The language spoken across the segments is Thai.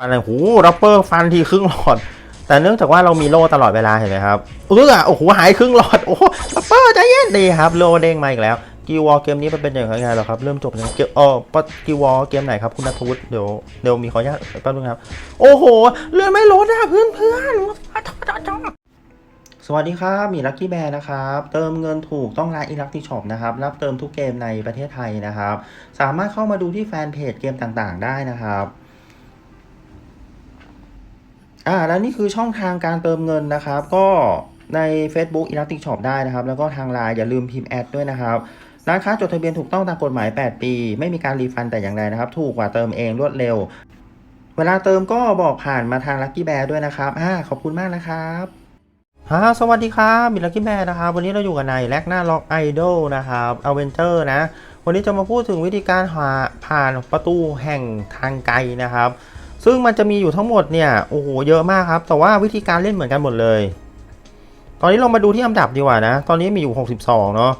อะไรหูร็อปเปอร์ฟันทีครึ่งหลอด แต่เนื่องจากว่าเรามีโล่ตลอดเวลาเห็นไหมครับเออโอ้โหหายครึ่งหลอด โอ้ร็อปเปอร์ใจเย็นดีครับโลเด้งมาอีกแล้วกีวอลเกมนี้มันเป็นอย่างไรเหรอครับเริ่มจบแล้วเกมเออกีวอลเกมไหนครับคุณนัทวุฒิเดี๋ยวเดี๋ยวมีขออนุญาตแป๊บนึงครับ โอ้โหเลื่อนไม่ลดอะเพื่อนเพื่อนๆสวัสดีครับมีลักกี้แบร์นะครับ เติมเงินถูกต้องร้านอีลักติช็อปนะครับ รับเติมทุกเกมในประเทศไทยนะครับ สามารถเข้ามาดูที่แฟนเพจเกมต่างๆ ได้นะครับ อ่าแล้วนี่คือช่องทางการเติมเงินนะครับ ก็ใน Facebook Elastic Shop ได้นะครับ แล้วก็ทางไลน์อย่าลืมพิมพ์แอดด้วยนะครับร้านค้าจดทะเบียนถูกต้องตามกฎหมาย 8 ปี ไม่มีการรีฟันแต่อย่างใดนะครับ ถูกกว่าเติมเองรวดเร็ว เวลาเติมก็บอกผ่านมาทาง Lucky Bear ด้วยนะครับอ่าขอบคุณมากนะครับฮะสวัสดีครับมี Lucky Bear นะครับ วันนี้เราอยู่กับนในแลกหน้าล็อกไอดอลนะครับอเวนเจอร์นะ วันนี้จะมาพูดถึงวิธีการหาผ่านประตูแห่งทางไกลนะครับ ซึ่งมันจะมีอยู่ทั้งหมดเนี่ยโอ้โหเยอะมากครับ แต่ว่าวิธีการเล่นเหมือนกันหมดเลย ตอนนี้เรามาดูที่อันดับดีกว่านะ ตอนนี้มีอยู่ 62 เนาะ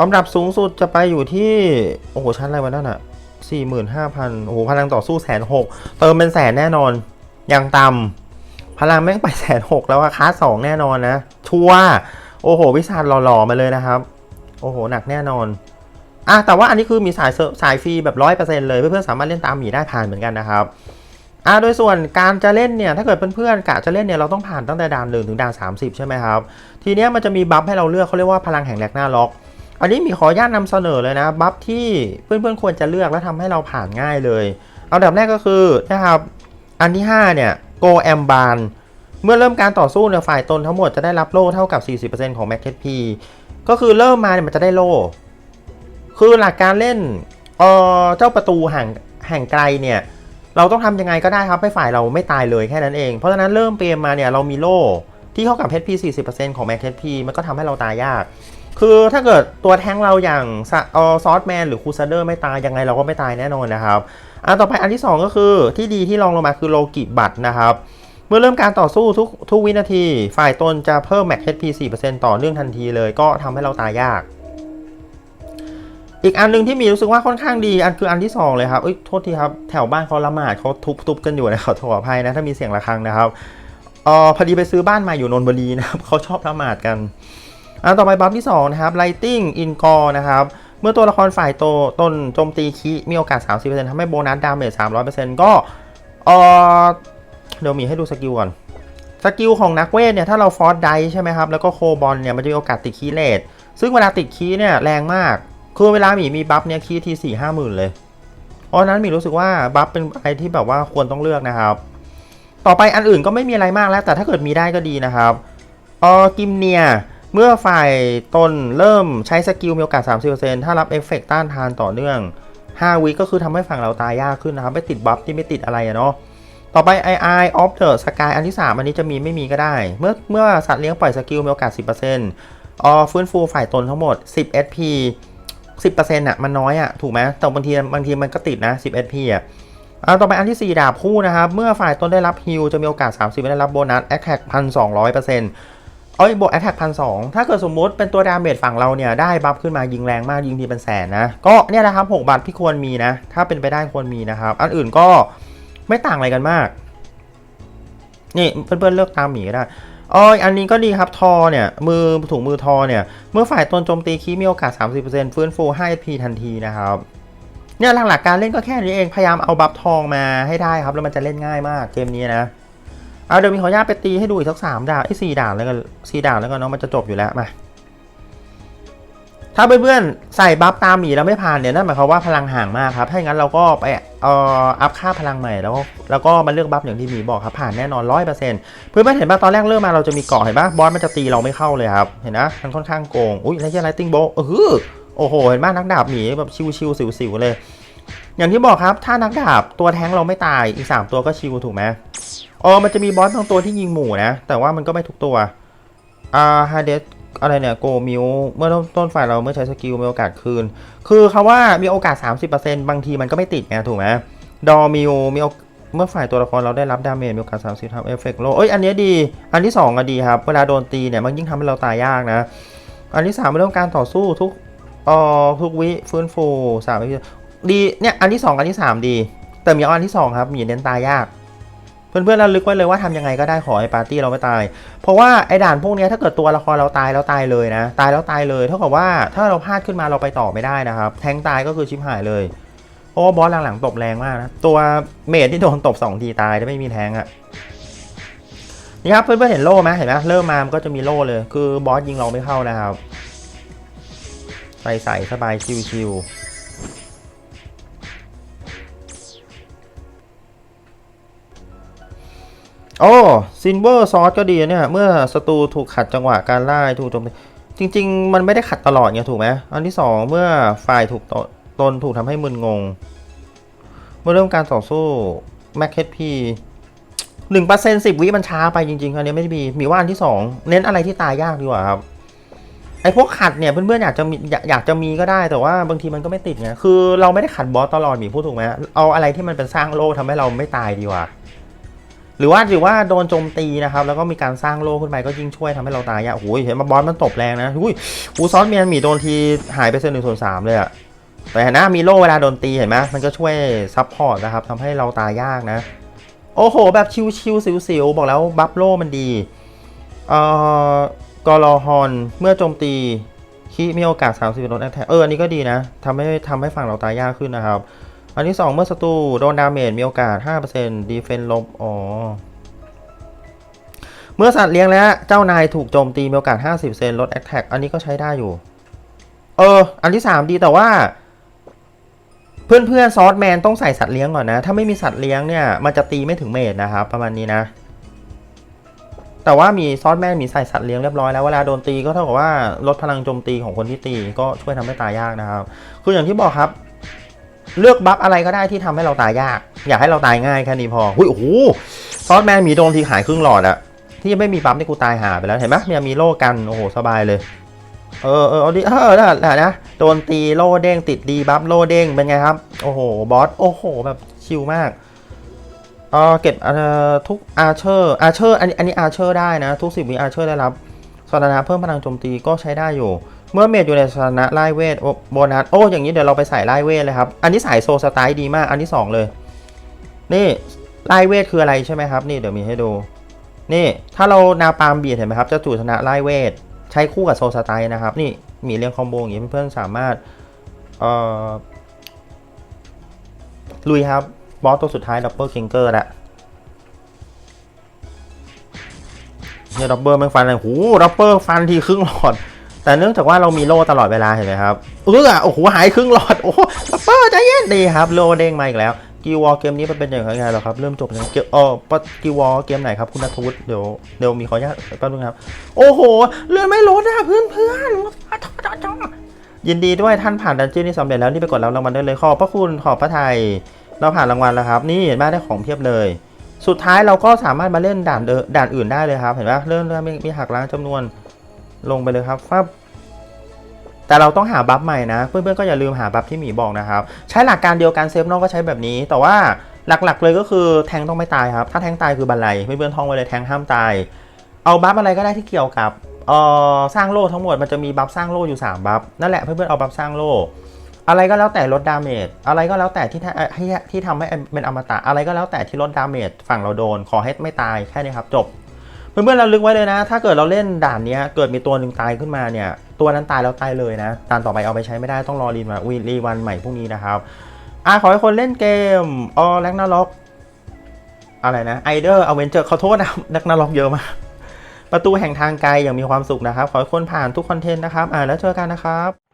อันดับสูงสุดจะไปอยู่ที่โอ้โหชั้นอะไรวะนั่นอะ45,000โอ้โหพลังต่อสู้แสนหกเติมเป็นแสนแน่นอนอย่างต่ำพลังแม่งไปแสนหกแล้วอะคาสองแน่นอนนะชัวโอ้โห วิชาหล่อๆมาเลยนะครับ โอ้โห หนักแน่นอนอะแต่ว่าอันนี้คือมีสายเซอร์สายฟรีแบบร้อยเปอร์เซ็นต์เลย เพื่อนๆสามารถเล่นตามหมีได้ผ่านเหมือนกันนะครับ อ่าโดยส่วนการจะเล่นเนี่ยถ้าเกิดเพื่อนๆกะจะเล่นเนี่ยเราต้องผ่านตั้งแต่ด่านหนึ่งถึงด่าน30 ใช่ไหมครับ ทีเนี้ยมันจะมีบัฟให้เราเลือกเขาเรียกว่าพลังแห่งแลกหน้าล็อก อันนี้มีขออนุญาตนำเสนอเลยนะบัฟที่เพื่อนๆควรจะเลือกและทำให้เราผ่านง่ายเลยเอาดับแรกก็คือนะครับอันที่ 5 เนี่ย Go a m b a n เมื่อเริ่มการต่อสู้เนี่ยฝ่ายตนทั้งหมดจะได้รับโล่เท่ากับ 40%ของ Max HP ก็คือเริ่มมาเนี่ยมันจะได้โล่คือหลักการเล่นเออเจ้าประตูแห่งแห่งไกลเนี่ย เราต้องทำยังไงก็ได้ครับให้ฝ่ายเราไม่ตายเลยแค่นั้นเอง เพราะฉะนั้นเริ่มเกมมาเนี่ยเรามีโล่ที่เท่ากับ HP 40%ของ Max HP มันก็ทำให้เราตายยาก คือถ้าเกิดตัวแท้งเราอย่างซอสแมนหรือคูซาเดอร์ไม่ตายยังไงเราก็ไม่ตายแน่นอนนะครับอันต่อไปอันที่ 2 ก็คือที่ดีที่รองลงมาคือโลกิบัตนะครับเมื่อเริ่มการต่อสู้ทุกทุกวินาที ฝ่ายตนจะเพิ่ม Max HP 4%ต่อเนื่องทันทีเลยก็ทำให้เราตายยาก อีกอันหนึ่งที่มีรู้สึกว่าค่อนข้างดีอันคืออันที่ 2 เลยครับเอ้ยโทษทีครับแถวบ้านเขาละหมาดเขาทุบๆกันอยู่นะขอโทษอภัยนะถ้ามีเสียงระฆังนะครับเออพอดีไปซื้อบ้านมาอยู่นนทบุรีนะครับเขาชอบละหมาดกันอันต่อไปบัฟที่2นะครับ Lighting in g o r นะครับเมื่อตัวละครฝ่ายโตต้นโจมตีคีมีโอกาส 30%ทำให้โบนัสดาเมจ300%ก็เออเดี๋ยวมีให้ดูสกิลก่อนสกิลของนักเวทเนี่ยถ้าเราฟอร์สไดใช่ไหมครับแล้วก็โคบอลเนี่ยมันจะมีโอกาสติดคีเลทซึ่งเวลาติดคีเนี่ยแรงมาก คือเวลาหมีมีบัฟเนี่ยคีทีสี่ห้าหมื่นเลยเพราะนั้นหมีรู้สึกว่าบัฟเป็นอะไรที่แบบว่าควรต้องเลือกนะครับ ต่อไปอันอื่นก็ไม่มีอะไรมากแล้ว แต่ถ้าเกิดมีได้ก็ดีนะครับเออกิมเนียเมื่อฝ่ายตนเริ่มใช้สกิลมีโอกาส 30%ถ้ารับเอฟเฟกต้านทานต่อเนื่อง 5 วิก็คือทำให้ฝั่งเราตายยากขึ้นนะครับ ไม่ติดบัฟที่ไม่ติดอะไรอะเนาะต่อไป i i of the sky อันที่ 3 อันนี้จะมีไม่มีก็ได้ เมื่อเมื่อสัตว์เลี้ยงปล่อยสกิลมีโอกาส 10%ออฟื้นฟูฝ่ายตนทั้งหมด 10 SP 10%อะมันน้อยอะถูกไหมแต่บางทีบางทีมันก็ติดนะ10 SP อะอ่าต่อไปอันที่ 4 ดาบคู่นะครับ เมื่อฝ่ายต้นได้รับฮิลจะมีโอกาส 30ได้รับโบนัส attack 1,200%เปอร์เซ็นต์โอ้ยบวก attack 1,200ถ้าเกิดสมมุติเป็นตัวดาเมจฝั่งเราเนี่ย ได้บัฟขึ้นมายิงแรงมากยิงทีเป็นแสนนะ ก็เนี่ยนะครับ6บาทที่ควรมีนะ ถ้าเป็นไปได้ควรมีนะครับ อันอื่นก็ไม่ต่างอะไรกันมาก นี่เพื่อนๆเลือกตามหมีก็ได้ อ๋ออันนี้ก็ดีครับทอเนี่ยมือถุงมือทอเนี่ย เมื่อฝ่ายตนโจมตีคีมีโอกาส 30%ฟื้นฟู5 HP ทันทีนะครับเนี่ยหลักๆการเล่นก็แค่นี้เองพยายามเอาบัฟทองมาให้ได้ครับ แล้วมันจะเล่นง่ายมากเกมนี้นะเอาเดี๋ยวมีขออนุญาตไปตีให้ดูอีกสักสามด่านไอ้สี่ด่านแล้วกันสี่ด่านแล้วกันเนาะมันจะจบอยู่แล้วมา ถ้าเพื่อนๆใส่บัฟตามหมีแล้วไม่ผ่านเนี่ยนั่นหมายความว่าพลังห่างมากครับถ้าอย่างนั้นเราก็ไปเอ่ออัพค่าพลังใหม่แล้วก็แล้วก็มาเลือกบัฟอย่างที่หมีบอกครับผ่านแน่นอนร้อยเปอร์เซ็นต์เพื่อนๆเห็นป่ะตอนแรกเริ่มมาเราจะมีเกาะเห็นป่ะบอสมันจะตีเราไม่เข้าเลยครับเห็นนะมันค่อนข้างโกงอุ้ยแล้วยังไลติงโบเออโอ้โหเห็นป่ะนักดาบหมีแบบชิวๆสิวๆเลย อย่างที่บอกครับถ้านักดาบตัวแท้งเราไม่ตายอีก 3 ตัวก็ชิวถูกไหมเออมันจะมีบอสบางตัวที่ยิงหมู่นะแต่ว่ามันก็ไม่ทุกตัวอ่าฮาเดส อะไรเนี่ยโกมิวเมื่อต้นฝ่ายเราเมื่อใช้สกิลมีโอกาสคืน คือคาว่ามีโอกาส 30%บางทีมันก็ไม่ติดไงถูกไหมดอมิวมีเมื่อฝ่ายตัวละครเราได้รับดาเมจมีโอกาส 30ทำเอฟเฟกต์โลเอ้ยอันนี้ดี อันที่2ก็ดีครับ เวลาโดนตีเนี่ยมันยิ่งทำให้เราตายยากนะ อันที่3เป็นเรื่องการต่อสู้ทุกเอ่อทุกวิฟื้นฟูสามดีเนี่ยอันที่ 2 อันที่ 3 ดี แต่มีออันที่ 2 ครับมีเน้นตายยาก เพื่อนๆระลึกไว้เลยว่าทำยังไงก็ได้ขอให้ปาร์ตี้เราไม่ตาย เพราะว่าไอ้ด่านพวกนี้ถ้าเกิดตัวละครเราตายแล้วตายเลยนะ ตายแล้วตายเลยเท่ากับว่าถ้าเราพลาดขึ้นมาเราไปต่อไม่ได้นะครับ แทงตายก็คือชิบหายเลยเพราะว่าบอสหลังๆตบแรงมากนะตัวเมดที่โดนตบสองทีตายแต่ไม่มีแทงอะนี่ครับเพื่อนๆเห็นโล่ไหมเห็นไหมเริ่มมามันก็จะมีโล่เลย คือบอสยิงเราไม่เข้านะครับใส่ใส่สบายชิวๆ โอ้ซินเวอร์ซอสก็ดีเนี่ย เมื่อศัตรูถูกขัดจังหวะการไล่ถูกโจมตีจริง ๆ มันไม่ได้ขัดตลอดไงถูกไหมอันที่สองเมื่อฝ่ายถูกตตนถูกทำให้มึนงง เมื่อเริ่มการต่อสู้แม็กเคพีหนึ่งเปอร์เซ็นต์สิบวิมันช้าไปจริง ๆ อันนี้ไม่มีมีว่าอันที่สองเน้นอะไรที่ตายยากดีกว่าครับไอ้พวกขัดเนี่ยเพื่อนๆอยากจะมีอยากจะมีก็ได้แต่ว่าบางทีมันก็ไม่ติดไงคือเราไม่ได้ขัดบอสตลอดมีพูดถูกไหมเอาอะไรที่มันเป็นสร้างโล่ทำให้เราไม่ตายดีกว่า หรือว่าหรือว่าโดนโจมตีนะครับ แล้วก็มีการสร้างโล่ขึ้นไปก็ยิ่งช่วยทำให้เราตายยากโอ้ยเห็นมาบอสมันตบแรงนะอุ้ยอูซอสเมียนหมีโดนทีหายไปเซนหนึ่งส่วนสามเลยอะแต่นะมีโล่เวลาโดนตีเห็นไหมมันก็ช่วยซับพอร์ตนะครับทำให้เราตายยากนะ โอ้โห แบบชิวๆสิวๆบอกแล้วบัฟโล่มันดีเอ่อกอรอฮอนเมื่อโจมตีคีมีโอกาส 30ลดแอทแทกเอออันนี้ก็ดีนะทำให้ทำให้ฝั่งเราตายยากขึ้นนะครับ อันที่ 2 เมื่อศัตรูโดนดาเมจมีโอกาส5%ดีเฟนลบอ๋อ เมื่อสัตว์เลี้ยงและเจ้านายถูกโจมตีมีโอกาส 50%ลดแอ t แทกอันนี้ก็ใช้ได้อยู่ เออ อันที่ 3 ดีแต่ว่า เพื่อนเพื่อนซอสแมนต้องใส่สัตว์เลี้ยงก่อนนะ ถ้าไม่มีสัตว์เลี้ยงเนี่ย มันจะตีไม่ถึงเมจนะครับ ประมาณนี้นะ แต่ว่ามีซอสแมนมีใส่สัตว์เลี้ยงเรียบร้อยแล้วเวลาโดนตีก็เท่ากับว่าลดพลังโจมตีของคนที่ตีก็ช่วยทำให้ตายยากนะครับ คืออย่างที่บอกครับ เลือกบัฟอะไรก็ได้ที่ทำให้เราตายยาก อยากให้เราตายง่ายแค่นี้พอหุยโอ้โหซอสแมนมีโดนทีหายครึ่งหลอดอะที่ไม่มีบัฟนี่กูตายหาไปแล้วเห็นไหมเนี่ยมีโล่กันโอ้โหสบายเลยเออเออเอาดิเออนั่นแหละนะโดนตีโล่เด้งติดดีบัฟโล่เด้งเป็นไงครับ โอ้โหบอสโอ้โหแบบชิลมากเออเก็บเอ่อทุกอาเชอร์อาเชอร์อันนี้อันนี้อาเชอร์ได้นะ ทุกสิบวิอาเชอร์ได้รับสถานะเพิ่มพลังโจมตีก็ใช้ได้อยู่ เมื่อเมจอยู่ในสถานะไล่เวทโอโบนัสโอ้อย่างนี้เดี๋ยวเราไปใส่ไล่เวทเลยครับ อันนี้สายโซสไตล์ดีมาก อันที่สองเลย นี่ไล่เวทคืออะไรใช่ไหมครับ นี่เดี๋ยวมีให้ดู นี่ถ้าเรานาปามเบียดเห็นไหมครับ จะจู่ชนะไล่เวท ใช้คู่กับโซสไตล์นะครับ นี่มีเรียงคอมโบอย่างนี้เพื่อนๆสามารถเอ่อลุยครับบอสตัวสุดท้ายดับเบิลคิงเกอร์ละเนี่ยดับเบิลแม่งฟันเลยหูดับเบิลฟันทีครึ่งหลอด แต่เนื่องจากว่าเรามีโล่ตลอดเวลาเห็นไหมครับเออโอ้โหหายครึ่งหลอด โอ้โหดับเบิลใจเย็นดีครับ โล่เด้งมาอีกแล้วกีวอเกมนี้มันเป็นอย่างไรหรอครับ เริ่มจบยังเกมเออกีวอเกมไหนครับคุณนัทวุฒิเดี๋ยวเดี๋ยวมีขออนุญาตแป๊บนึงครับ โอ้โห เลื่อนไม่ลดอะเพื่อนเพื่อนๆยินดีด้วยท่านผ่านดันเจี้ยนนี่สำเร็จแล้วนี่ไปกดรับรางวัลได้เลยขอบพระคุณขอบพระไทยเราผ่านรางวัลแล้วครับ นี่เห็นไหมได้ของเพียบเลย สุดท้ายเราก็สามารถมาเล่นด่านเดอด่านอื่นได้เลยครับ เห็นไหมเริ่มเริ่มมีหักล้างจำนวน ลงไปเลยครับฟับแต่เราต้องหาบัฟใหม่นะ เพื่อนๆก็อย่าลืมหาบัฟที่หมีบอกนะครับ ใช้หลักการเดียวกันเซฟนอกก็ใช้แบบนี้ แต่ว่าหลักๆเลยก็คือแทงต้องไม่ตายครับ ถ้าแทงตายคือบันไลเพื่อนๆท่องไว้เลยแทงห้ามตาย เอาบัฟอะไรก็ได้ที่เกี่ยวกับเอ่อสร้างโล่ทั้งหมดมันจะมีบัฟสร้างโล่อยู่ 3 บัฟนั่นแหละเพื่อนๆเอาบัฟสร้างโล่อะไรก็แล้วแต่ลดดาเมจอะไรก็แล้วแต่ที่ท,ที่ทำให้เป็นอมตะอะไรก็แล้วแต่ที่ลดดาเมจฝั่งเราโดนขอให้ไม่ตายแค่นี้ครับจบ เพื่อนๆเราลึกไว้เลยนะ ถ้าเกิดเราเล่นด่านนี้เกิดมีตัวหนึ่งตายขึ้นมาเนี่ย ตัวนั้นตายแล้วตายเลยนะด่านต่อไปเอาไปใช้ไม่ได้ต้องรอรีมาวีรีวันใหม่พรุ่งนี้นะครับอะขอให้คนเล่นเกมออแลกนาล็อกอะไรนะไอเดอร์เอาเวนเจอร์ขอโทษนะแลกนาล็อกเยอะมากประตูแห่งทางไกลอย่างมีความสุขนะครับ ขอให้คนผ่านทุกคอนเทนต์นะครับ อ่าแล้วเจอกันนะครับ